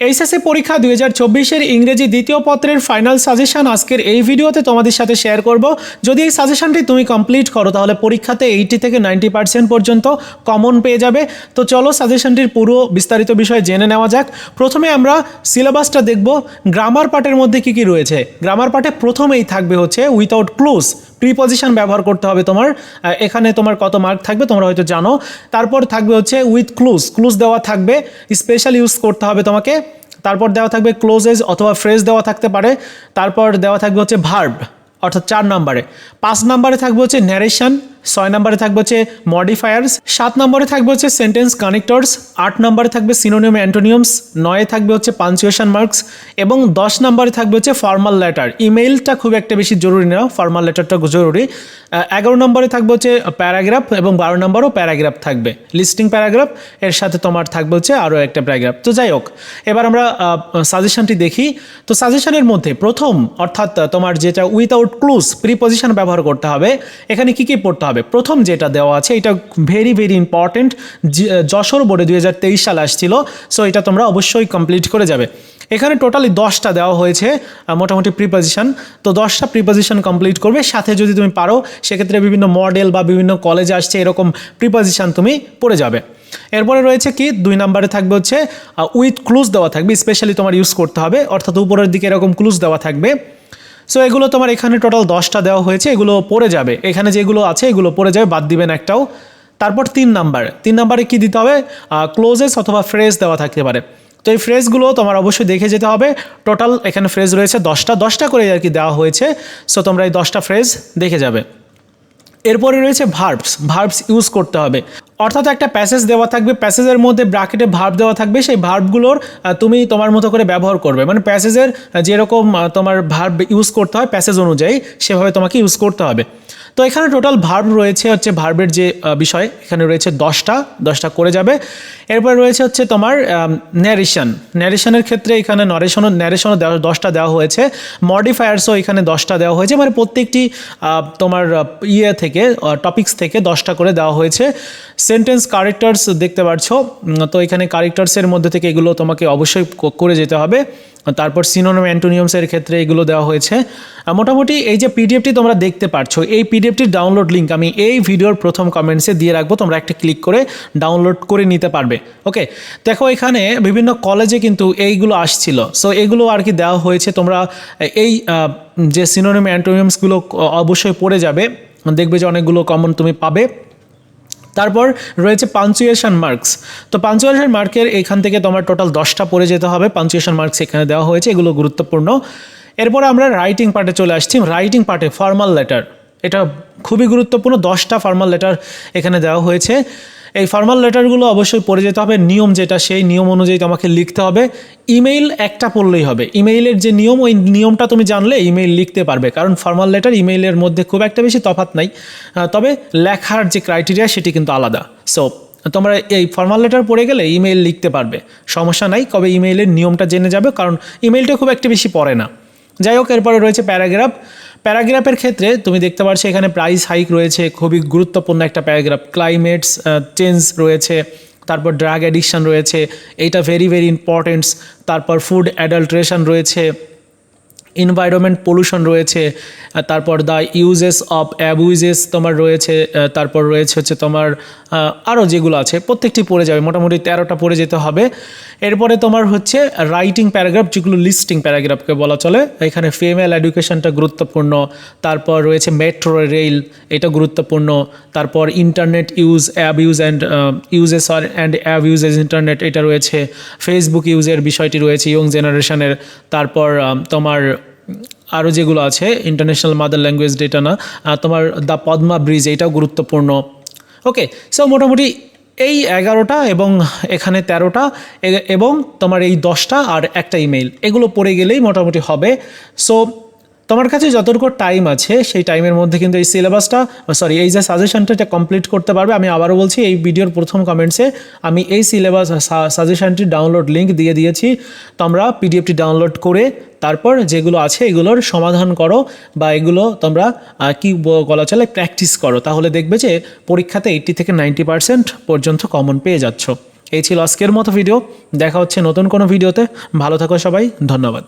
HSC পরীক্ষা দুই হাজার চব্বিশের ইংরেজি দ্বিতীয় পত্রের ফাইনাল সাজেশন আজকের এই ভিডিওতে তোমাদের সাথে শেয়ার করব। যদি এই সাজেশনটি তুমি কমপ্লিট করো, তাহলে পরীক্ষাতে এইটি থেকে নাইনটি পার্সেন্ট পর্যন্ত কমন পেয়ে যাবে। তো চলো সাজেশনটির পুরো বিস্তারিত বিষয় জেনে নেওয়া যাক। প্রথমে আমরা সিলেবাসটা দেখব। গ্রামার পার্টের মধ্যে কি কি রয়েছে? গ্রামার পার্টে প্রথমেই থাকবে হচ্ছে উইথাউট ক্লোজ প্রিপজিশন ব্যবহার করতে হবে তোমার। এখানে তোমার কত মার্ক থাকবে তোমরা হয়তো জানো। তারপর থাকবে হচ্ছে উইথ ক্লুজ ক্লুজ দেওয়া থাকবে স্পেশাল ইউজ করতে হবে তোমাকে। তারপর দেওয়া থাকবে ক্লোজেস অথবা ফ্রেজ দেওয়া থাকতে পারে। তারপর দেওয়া থাকবে হচ্ছে ভার্ব অর্থাৎ চার নাম্বারে। পাঁচ নাম্বারে থাকবে হচ্ছে ন্যারেশন ছয় নম্বরে থাকবে হচ্ছে মডিফায়ার্স, সাত নম্বরে থাকবে হচ্ছে সেন্টেন্স কানেক্টরস, আট নম্বরে থাকবে সিনোনিয়াম অ্যান্টোনিয়ামস, নয়ে থাকবে হচ্ছে পাঞ্চুয়েশন মার্কস এবং দশ নম্বরে থাকবে হচ্ছে ফর্মাল লেটার। ইমেইলটা খুব একটা বেশি জরুরি না, ফর্মাল লেটারটা জরুরি। এগারো নম্বরে থাকবে হচ্ছে প্যারাগ্রাফ এবং বারো নম্বরও প্যারাগ্রাফ থাকবে। লিস্টিং প্যারাগ্রাফ, এর সাথে তোমার থাকবে হচ্ছে আরও একটা প্যারাগ্রাফ। তো যাই হোক, এবার আমরা সাজেশনটি দেখি। তো সাজেশনের মধ্যে প্রথম, অর্থাৎ তোমার যেটা উইথাউট ক্লুজ, প্রিপজিশন ব্যবহার করতে হবে, এখানে কি কি পড়তে হবে। প্রথম যেটা দেওয়া আছে, এটা ভেরি ভেরি ইম্পর্টেন্ট যশোর বোর্ডে দুই হাজার তেইশ সালে আসছিল সো এটা তোমরা অবশ্যই কমপ্লিট করে যাবে। এখানে টোটালি দশটা দেওয়া হয়েছে মোটামুটি প্রিপজিশন তো দশটা প্রিপজিশন কমপ্লিট করবে। সাথে যদি তুমি পারো, সেক্ষেত্রে বিভিন্ন মডেল বা বিভিন্ন কলেজে আসছে, এরকম প্রিপজিশন তুমি পড়ে যাবে। এরপরে রয়েছে কি, দুই নম্বরে থাকবে হচ্ছে উইথ ক্লুজ দেওয়া থাকবে স্পেশালি তোমার ইউজ করতে হবে, অর্থাৎ উপরের দিকে এরকম ক্লুজ দেওয়া থাকবে। সো এগুলো তোমার এখানে টোটাল দশটা দেওয়া হয়েছে, এগুলো পড়ে যাবে। এখানে যেগুলো আছে, এগুলো পড়ে যাবে, বাদ দিবেন একটাও। তারপর তিন নাম্বার তিন নাম্বারে কি দিতে হবে? ক্লোজেস অথবা ফ্রেজ দেওয়া থাকতে পারে। তো এই ফ্রেজগুলো তোমার অবশ্যই দেখে যেতে হবে। টোটাল এখানে ফ্রেজ রয়েছে দশটা। দশটা করে আর কি দেওয়া হয়েছে। সো তোমরা এই দশটা ফ্রেজ দেখে যাবে। এরপরে রয়েছে ভার্বস ভার্বস ইউজ করতে হবে। অর্থাৎ একটা প্যাসেজ দেওয়া থাকবে প্যাসেজের মধ্যে ব্রাকেটে ভার্ব দেওয়া থাকবে, সেই ভার্বগুলোর তুমি তোমার মতো করে ব্যবহার করবে। মানে প্যাসেজের যেরকম তোমার ভার্ব ইউজ করতে হয় প্যাসেজ অনুযায়ী সেভাবে তোমাকে ইউজ করতে হবে। তো এখানে টোটাল ভার্ব রয়েছে হচ্ছে ভার্বের যে বিষয়, এখানে রয়েছে দশটা দশটা করে যাবে। এরপরে রয়েছে হচ্ছে তোমার ন্যারেশন ন্যারেশনের ক্ষেত্রে এখানে নরেশনও ন্যারেশনও দশটা দেওয়া হয়েছে। মডিফায়ার্সও এখানে দশটা দেওয়া হয়েছে। মানে প্রত্যেকটি তোমার ইয়ে থেকে টপিক্স থেকে দশটা করে দেওয়া হয়েছে। সেন্টেন্স কারেক্টার্স দেখতে পাচ্ছ তো এখানে কারেক্টার্সের মধ্যে থেকে এগুলো তোমাকে অবশ্যই করে যেতে হবে। তারপর সিনোনিম অ্যান্টোনিয়ামসের ক্ষেত্রে এগুলো দেওয়া হয়েছে। মোটামুটি এই যে পিডিএফটি তোমরা দেখতে পাচ্ছ এই পিডিএফটির ডাউনলোড লিঙ্ক আমি এই ভিডিওর প্রথম কমেন্টসে দিয়ে রাখব, তোমরা একটা ক্লিক করে ডাউনলোড করে নিতে পারবে ওকে দেখো এখানে বিভিন্ন কলেজে কিন্তু এইগুলো আসছিল সো এগুলো আর কি দেওয়া হয়েছে, তোমরা এই যে সিনোনিম অ্যান্টোনিয়ামসগুলো অবশ্যই পড়ে যাবে, দেখবে যে অনেকগুলো কমন তুমি পাবে। তারপর রয়েছে পাঞ্চুয়েশন মার্কস তো পাঞ্চুয়েশন মার্কের এখান থেকে তোমার টোটাল দশটা পড়ে যেতে হবে পাঞ্চুয়েশন মার্কস এখানে দেওয়া হয়েছে, এগুলো গুরুত্বপূর্ণ। এরপর আমরা রাইটিং পার্টে চলে আসছি রাইটিং পার্টে ফর্মাল লেটার এটা খুবই গুরুত্বপূর্ণ। দশটা ফর্মাল লেটার এখানে দেওয়া হয়েছে। এই ফর্মাল লেটারগুলো অবশ্যই পড়ে যেতে হবে। নিয়ম যেটা, সেই নিয়ম অনুযায়ী তোমাকে লিখতে হবে। ইমেইল একটা পড়লেই হবে। ইমেইলের যে নিয়ম, ওই নিয়মটা তুমি জানলে ইমেইল লিখতে পারবে। কারণ ফর্মাল লেটার ইমেইলের মধ্যে খুব একটা বেশি তফাৎ নাই। তবে লেখার যে ক্রাইটেরিয়া সেটি কিন্তু আলাদা। সো তোমরা এই ফর্মাল লেটার পড়ে গেলে ইমেইল লিখতে পারবে। সমস্যা নাই। কবে ইমেইলের নিয়মটা জেনে যাবে। কারণ ইমেইলটা খুব একটা বেশি পড়ে না। যাই হোক, এরপরে রয়েছে প্যারাগ্রাফ। প্যারাগ্রাফের ক্ষেত্রে তুমি দেখতে পাচ্ছ এখানে প্রাইস হাইক রয়েছে, খুবই গুরুত্বপূর্ণ একটা প্যারাগ্রাফ। ক্লাইমেটস চেঞ্জ রয়েছে, তারপর ড্রাগ অ্যাডিকশন রয়েছে, এইটা ভেরি ভেরি ইম্পর্টেন্টস তারপর ফুড অ্যাডাল্ট্রেশন রয়েছে এনভায়রনমেন্ট পলিউশন রয়েছে তারপর দ্য ইউজেস অফ অ্যাবুইজেস তোমার রয়েছে তারপর রয়েছে হচ্ছে তোমার আরও যেগুলো আছে, প্রত্যেকটি পড়ে যাবে, মোটামুটি তেরোটা পড়ে যেতে হবে। এরপরে তোমার হচ্ছে রাইটিং প্যারাগ্রাফ যেগুলো লিস্টিং প্যারাগ্রাফকে বলা চলে, এখানে ফিমেল এডুকেশনটা গুরুত্বপূর্ণ, তারপর রয়েছে মেট্রো রেল এটা গুরুত্বপূর্ণ, তারপর internet use abuse and uses R and abuses internet এটা রয়েছে ফেসবুক ইউজের বিষয়টি রয়েছে ইয়ং জেনারেশনের তারপর তোমার আরও যেগুলো আছে ইন্টারন্যাশনাল মাদার ল্যাঙ্গুয়েজ ডেটা না তোমার দ্য পদ্মা ব্রিজ এটাও গুরুত্বপূর্ণ। ওকে সো মোটামুটি এই এগারোটা এবং এখানে তেরোটা এবং তোমার এই দশটা আর একটা ইমেইল এগুলো পড়ে গেলেই মোটামুটি হবে। সো তোমার কাছে যতটুকু টাইম আছে, সেই টাইমের মধ্যে কিন্তু এই সিলেবাসটা সরি এই যে সাজেশনটা এটা কমপ্লিট করতে পারবে। আমি আবারও বলছি, এই ভিডিওর প্রথম কমেন্টসে আমি এই সিলেবাস সাজেশনটি ডাউনলোড লিঙ্ক দিয়ে দিয়েছি। তোমরা পিডিএফটি ডাউনলোড করে, তারপর যেগুলো আছে এগুলোর সমাধান করো, বা এগুলো তোমরা কি বলা চলে প্র্যাকটিস করো। তাহলে দেখবে যে পরীক্ষাতে এইটি থেকে নাইনটি পার্সেন্ট পর্যন্ত কমন পেয়ে যাচ্ছ। এই ছিল আজকের মতো ভিডিও দেখা হচ্ছে নতুন কোনো ভিডিওতে ভালো থাকো সবাই। ধন্যবাদ।